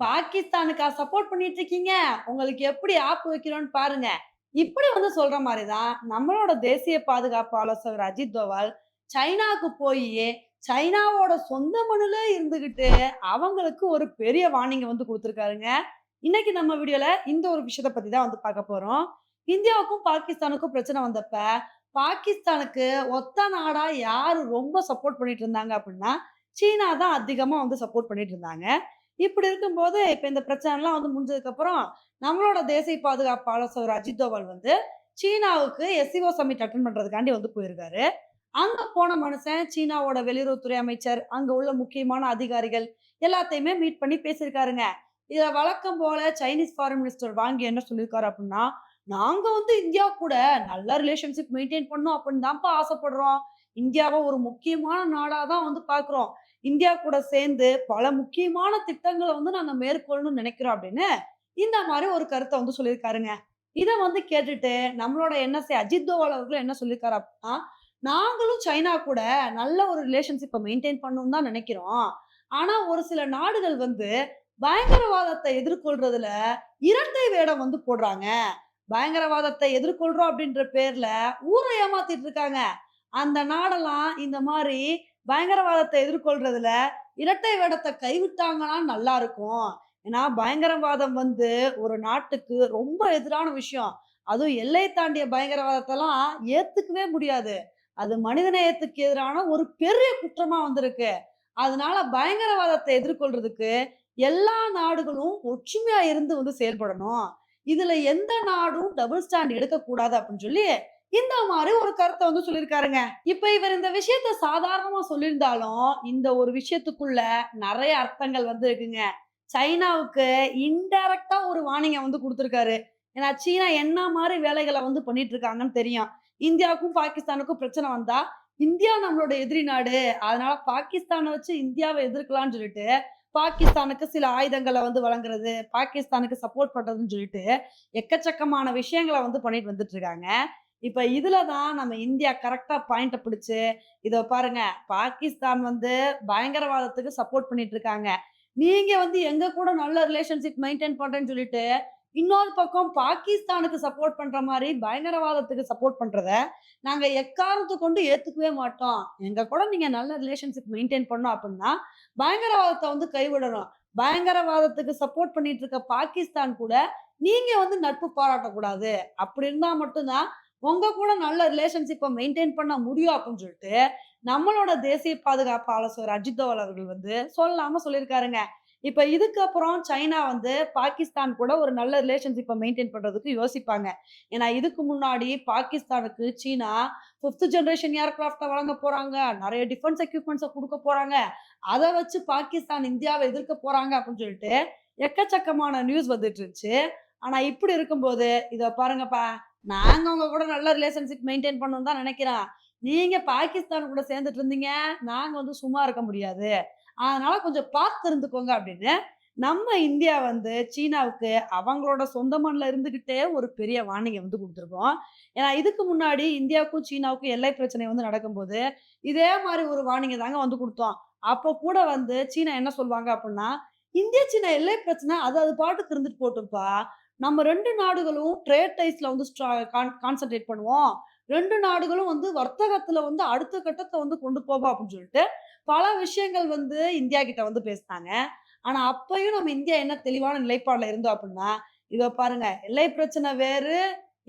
பாகிஸ்தானுக்கா support பண்ணிட்டு இருக்கீங்க உங்களுக்கு எப்படி ஆப்பு வைக்கிறோம்னு பாருங்க. இப்படி வந்து சொல்ற மாதிரி தான் நம்மளோட தேசிய பாதுகாப்பு ஆலோசகர் அஜித் தோவால் சைனாவுக்கு போய் சைனாவோட சொந்த மண்ணில இருந்துகிட்டு அவங்களுக்கு ஒரு பெரிய வார்னிங் வந்து கொடுத்துருக்காருங்க. இன்னைக்கு நம்ம வீடியோல இந்த ஒரு விஷயத்த பத்தி தான் வந்து பார்க்க போறோம். இந்தியாவுக்கும் பாகிஸ்தானுக்கும் பிரச்சனை வந்தப்ப பாகிஸ்தானுக்கு ஒத்த நாடா யாரு ரொம்ப சப்போர்ட் பண்ணிட்டு இருந்தாங்க அப்படின்னா சீனா தான் அதிகமா வந்து சப்போர்ட் பண்ணிட்டு இருந்தாங்க. இப்படி இருக்கும்போது இப்போ இந்த பிரச்சனைலாம் வந்து முடிஞ்சதுக்கப்புறம் நம்மளோட தேசிய பாதுகாப்பு ஆலோசகர் அஜித் தோவல் வந்து சீனாவுக்கு எஸ்சிஓ சமிட் அட்டன் பண்ணுறதுக்காண்டி வந்து போயிருக்காரு. அங்க போன மனுஷன் சீனாவோட வெளியுறவுத்துறை அமைச்சர் அங்க உள்ள முக்கியமான அதிகாரிகள் எல்லாத்தையுமே மீட் பண்ணி பேசியிருக்காருங்க. இதுல வழக்கம் போல சைனீஸ் ஃபாரின் மினிஸ்டர் வாங்கி என்ன சொல்லியிருக்காரு அப்படின்னா நாங்க வந்து இந்தியா கூட நல்ல ரிலேஷன்ஷிப் மெயின்டைன் பண்ணோம் அப்படின்னு தான்ப்பா ஆசைப்படுறோம். இந்தியாவை ஒரு முக்கியமான நாடா தான் வந்து பாக்குறோம் இந்தியா கூட சேர்ந்து பல முக்கியமான திட்டங்களை வந்து நாங்க மேற்கொள்ளணும்னு நினைக்கிறோம் அப்படின்னு இந்த மாதிரி ஒரு கருத்தை வந்து சொல்லியிருக்காருங்க. இதை வந்து கேட்டுட்டு நம்மளோட என்எஸ்ஏ அஜித் தோவல் அவர்களும் என்ன சொல்லியிருக்காரு அப்படின்னா நாங்களும் சைனா கூட நல்ல ஒரு ரிலேஷன்ஷிப்பை மெயின்டைன் பண்ணணும்னு தான் நினைக்கிறோம். ஆனா ஒரு சில நாடுகள் வந்து பயங்கரவாதத்தை எதிர்கொள்றதுல இரட்டை வேடம் வந்து போடுறாங்க. பயங்கரவாதத்தை எதிர்கொள்றோம் அப்படின்ற பேர்ல ஊரை ஏமாத்திட்டு இருக்காங்க. அந்த நாடெல்லாம் இந்த மாதிரி பயங்கரவாதத்தை எதிர்கொள்றதுல இரட்டை வேடத்தை கைவிட்டாங்கன்னா நல்லா இருக்கும். ஏன்னா பயங்கரவாதம் வந்து ஒரு நாட்டுக்கு ரொம்ப எதிரான விஷயம். அதுவும் எல்லை தாண்டிய பயங்கரவாதத்தெல்லாம் ஏத்துக்கவே முடியாது. அது மனிதநேயத்துக்கு எதிரான ஒரு பெரிய குற்றமா வந்திருக்கு. அதனால பயங்கரவாதத்தை எதிர்கொள்றதுக்கு எல்லா நாடுகளும் ஒற்றுமையா இருந்து வந்து செயல்படணும். இதுல எந்த நாடும் டபுள் ஸ்டாண்ட் எடுக்கக்கூடாது அப்படின்னு சொல்லி இந்த மாதிரி ஒரு கருத்தை வந்து சொல்லியிருக்காருங்க. இப்ப இவர் இந்த விஷயத்த சாதாரணமா சொல்லியிருந்தாலும் இந்த ஒரு விஷயத்துக்குள்ள நிறைய அர்த்தங்கள் வந்து இருக்குங்க சைனாவுக்கு இன்டைரக்டா ஒரு வார்னிங்கை வந்து கொடுத்துருக்காரு. ஏன்னா சீனா என்ன மாதிரி வேலைகளை வந்து பண்ணிட்டு இருக்காங்கன்னு தெரியும். இந்தியாவுக்கும் பாகிஸ்தானுக்கும் பிரச்சனை வந்தா இந்தியா நம்மளோட எதிரி நாடு. அதனால பாகிஸ்தானை வச்சு இந்தியாவை எதிர்க்கலாம்னு சொல்லிட்டு பாகிஸ்தானுக்கு சில ஆயுதங்களை வந்து வழங்குறது பாகிஸ்தானுக்கு சப்போர்ட் பண்றதுன்னு சொல்லிட்டு எக்கச்சக்கமான விஷயங்களை வந்து பண்ணிட்டு வந்துட்டு இருக்காங்க இப்போ இதில் தான் நம்ம இந்தியா கரெக்டாக பாயிண்ட்டை பிடிச்சி இதை பாருங்க பாகிஸ்தான் வந்து பயங்கரவாதத்துக்கு சப்போர்ட் பண்ணிட்டு இருக்காங்க. நீங்க வந்து எங்க கூட நல்ல ரிலேஷன்ஷிப் மெயின்டைன் பண்றேன்னு சொல்லிட்டு இன்னொரு பக்கம் பாகிஸ்தானுக்கு சப்போர்ட் பண்ற மாதிரி பயங்கரவாதத்துக்கு சப்போர்ட் பண்றத நாங்க எக்காரணத்தை கொண்டு ஏத்துக்கவே மாட்டோம். எங்க கூட நீங்க நல்ல ரிலேஷன்ஷிப் மெயின்டைன் பண்ணோம் அப்படின்னா பயங்கரவாதத்தை வந்து கைவிடணும். பயங்கரவாதத்துக்கு சப்போர்ட் பண்ணிட்டு இருக்க பாகிஸ்தான் கூட நீங்க வந்து நட்பு பாராட்டக்கூடாது. அப்படி இருந்தா மட்டும்தான் உங்க கூட நல்ல ரிலேஷன்ஷிப்பை மெயின்டைன் பண்ண முடியும் அப்படின்னு சொல்லிட்டு நம்மளோட தேசிய பாதுகாப்பு ஆலோசகர் அஜித் தோவல் அவர்கள் வந்து சொல்லாம சொல்லியிருக்காருங்க. இப்ப இதுக்கப்புறம் சைனா வந்து பாகிஸ்தான் கூட ஒரு நல்ல ரிலேஷன்ஷிப்பை மெயின்டைன் பண்றதுக்கு யோசிப்பாங்க. ஏன்னா இதுக்கு முன்னாடி பாகிஸ்தானுக்கு சீனா ஃபிஃப்த் ஜென்ரேஷன் ஏர்கிராஃப்டை வழங்க போறாங்க. நிறைய டிஃபென்ஸ் எக்யூப்மெண்ட்ஸை கொடுக்க போறாங்க. அதை வச்சு பாகிஸ்தான் இந்தியாவை எதிர்க்க போறாங்க அப்படின்னு சொல்லிட்டு எக்கச்சக்கமான நியூஸ் வந்துட்டு இருந்துச்சு. ஆனா இப்படி இருக்கும்போது இதை பாருங்கப்பா நாங்கள் அவங்க கூட நல்ல ரிலேஷன்ஷிப் மெயின்டைன் பண்ணணும் தான் நினைக்கிறோம் நீங்கள் பாகிஸ்தான் கூட சேர்ந்துட்டு இருந்தீங்க. நாங்கள் வந்து சும்மா இருக்க முடியாது. அதனால கொஞ்சம் பார்த்து இருந்துக்கோங்க அப்படின்னு நம்ம இந்தியா வந்து சீனாவுக்கு அவங்களோட சொந்த மண்ணில் இருந்துக்கிட்டே ஒரு பெரிய வார்னிங்கை வந்து கொடுத்துருக்கோம். ஏன்னா இதுக்கு முன்னாடி இந்தியாவுக்கும் சீனாவுக்கும் எல்லை பிரச்சனை வந்து நடக்கும்போது இதே மாதிரி ஒரு வார்னிங்கை தாங்க வந்து கொடுத்தோம். அப்போ கூட வந்து சீனா என்ன சொல்லுவாங்க அப்படின்னா இந்திய சீனா எல்லை பிரச்சனை அது அது பாட்டுக்கு இருந்துட்டு போட்டுப்பா நம்ம ரெண்டு நாடுகளும் ட்ரேட் டைஸ்ல வந்து கான்சென்ட்ரேட் பண்ணுவோம். ரெண்டு நாடுகளும் வந்து வர்த்தகத்துல வந்து அடுத்த கட்டத்தை வந்து கொண்டு போவோம் அப்படின்னு சொல்லிட்டு பல விஷயங்கள் வந்து இந்தியா கிட்ட வந்து பேசினாங்க. ஆனா அப்பயும் நம்ம இந்தியா என்ன தெளிவான நிலைப்பாடுல இருந்தோம் அப்படின்னா இதோ பாருங்க எல்லை பிரச்சனை வேறு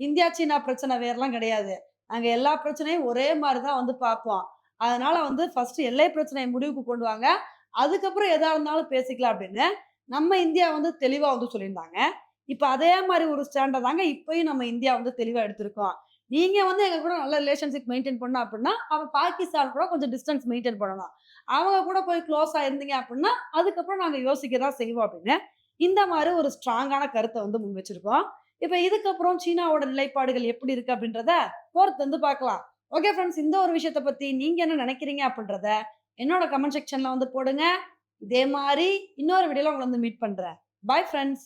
இந்தியா சீனா பிரச்சனை வேறுலாம் கிடையாது. நாங்க எல்லா பிரச்சனையும் ஒரே மாதிரி தான் வந்து பார்ப்போம். அதனால வந்து ஃபர்ஸ்ட் எல்லை பிரச்சனையை முடிவுக்கு கொண்டு வாங்க. அதுக்கப்புறம் எதா இருந்தாலும் பேசிக்கலாம் அப்படின்னு நம்ம இந்தியா வந்து தெளிவா வந்து சொல்லியிருந்தாங்க. இப்போ அதே மாதிரி ஒரு ஸ்டாண்டை தாங்க இப்பயும் நம்ம இந்தியா வந்து தெளிவாக எடுத்திருக்கோம். நீங்க வந்து எங்க கூட நல்ல ரிலேஷன்ஷிப் மெயின்டைன் பண்ணோம் அப்படின்னா அவன் பாகிஸ்தான் கூட கொஞ்சம் டிஸ்டன்ஸ் மெயின்டைன் பண்ணணும் அவங்க கூட போய் க்ளோஸ் ஆயிருந்தீங்க அப்படின்னா அதுக்கப்புறம் நாங்க யோசிக்க தான் செய்வோம் அப்படின்னு இந்த மாதிரி ஒரு ஸ்ட்ராங்கான கருத்தை வந்து முன் வச்சிருக்கோம். இப்போ இதுக்கப்புறம் சீனாவோட நிலைப்பாடுகள் எப்படி இருக்கு அப்படின்றத பொறுத்து வந்து பார்க்கலாம். ஓகே ஃப்ரெண்ட்ஸ் இந்த ஒரு விஷயத்த பத்தி நீங்க என்ன நினைக்கிறீங்க அப்படின்றத என்னோட கமெண்ட் செக்ஷன்ல வந்து போடுங்க. இதே மாதிரி இன்னொரு வீடியோல உங்களை வந்து மீட் பண்றேன். Bye friends